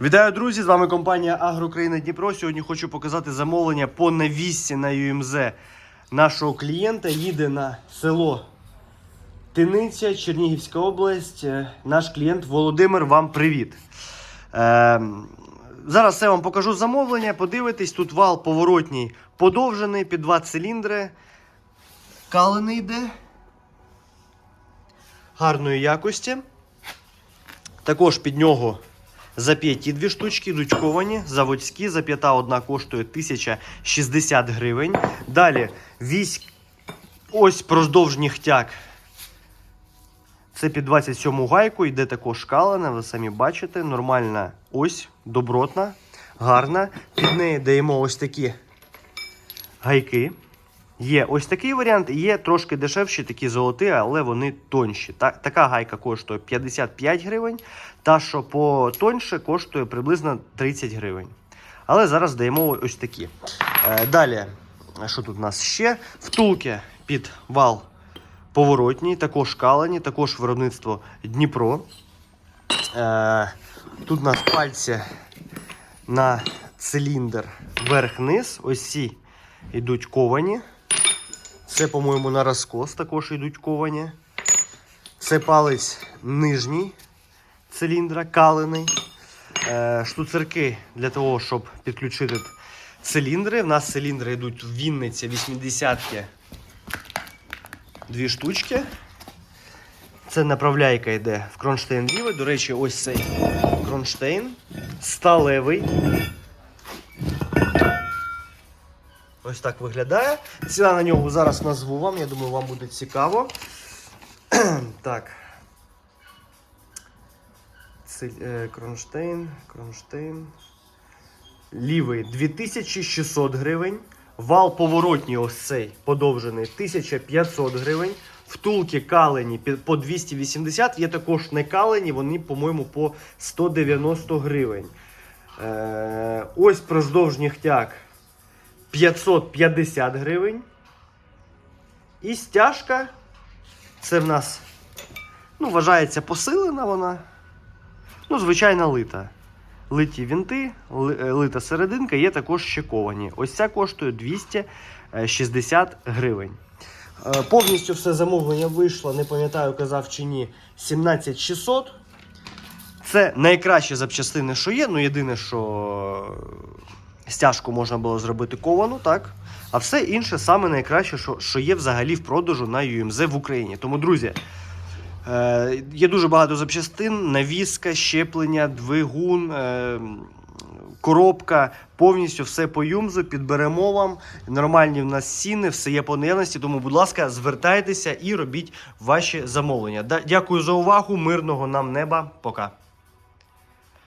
Вітаю, друзі! З вами компанія Агроукраїна Дніпро. Сьогодні хочу показати замовлення по навісці на ЮМЗ нашого клієнта. Їде на село Тиниця, Чернігівська область. Е, Наш клієнт Володимир. Вам привіт. Е, зараз все вам покажу замовлення. Подивитесь, тут вал поворотній подовжений під два циліндри. Калений йде. Гарної якості. Також під нього зап'яті дві штучки, йдуть заводські. Зап'ята одна коштує 1060 гривень. Далі вісь ось проздовж нігтяк. Це під 27 гайку, йде також калена, ви самі бачите. Нормальна ось, добротна, гарна. Під неї даємо ось такі гайки. Є ось такий варіант, є трошки дешевші, такі золоті, але вони тонші. Та, така гайка коштує 55 гривень, та що потоньше коштує приблизно 30 гривень. Але зараз даємо ось такі. Е, далі, що тут у нас ще? Втулки під вал поворотній, також калені, також виробництво Дніпро. Е, тут у нас пальці на циліндр верх-низ. Ось ці йдуть ковані. Це, по-моєму, на розкос також йдуть ковані. Це палець нижній циліндра, калений. Е, штуцерки для того, щоб підключити циліндри. У нас циліндри йдуть в Вінниці 80-ки. Дві штучки. Це направляйка йде в кронштейн лівий. До речі, ось цей кронштейн сталевий. Ось так виглядає. Ціна на нього зараз назву вам, я думаю, вам буде цікаво. так. Е, кронштейн, кронштейн. Лівий 2600 гривень. Вал поворотній ось цей подовжений 1500 гривень. Втулки калені по 280. Є також не калені, вони, по-моєму, по 190 гривень. Е, ось проздовж нігтяк 550 гривень. І стяжка. Це в нас, ну, вважається посилена вона. Ну, звичайна лита. Литі вінти, е, лита серединка, є також ще ковані. Ось ця коштує 260 гривень. Е, Повністю все замовлення вийшло, не пам'ятаю, казав чи ні, 17600. Це найкращі запчастини, що є. Ну, єдине, що стяжку можна було зробити ковану, так? А все інше саме найкраще, що, що є взагалі в продажу на UMZ в Україні. Тому, друзі, е, є дуже багато запчастин: навіска, щеплення, двигун. Е, Коробка, повністю все по юмзу, підберемо вам. Нормальні в нас ціни, все є по наявності. Тому, будь ласка, звертайтеся і робіть ваші замовлення. Дякую за увагу. Мирного нам неба. Пока.